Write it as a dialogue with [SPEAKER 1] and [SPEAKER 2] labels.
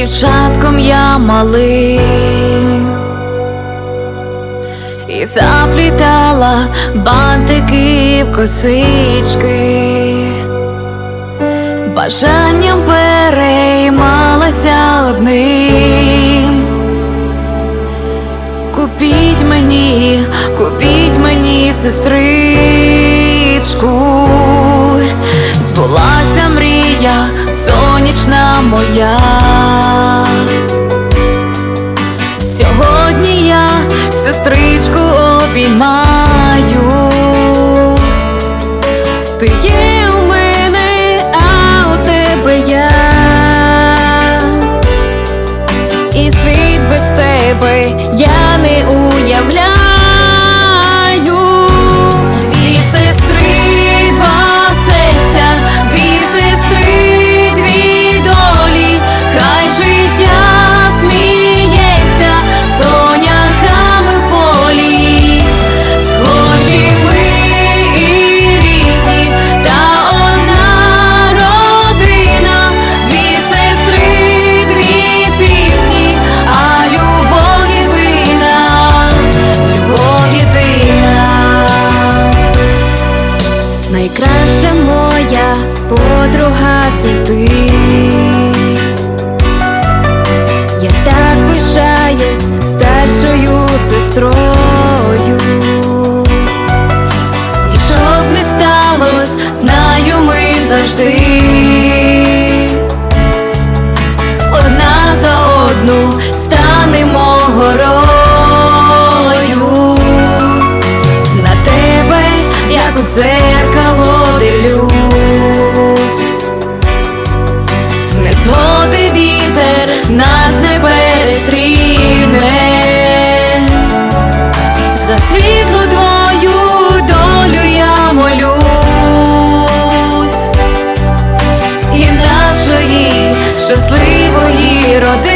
[SPEAKER 1] дівчатком я малим і заплітала бантики в косички, бажанням переймалася одним. Купіть мені, купіть мені сестричку, збулася мрія, сонячна моя. Ти є у мене, а у тебе я. І світ без тебе нас не перестріне. За світлу твою долю я молюсь і нашої щасливої родини.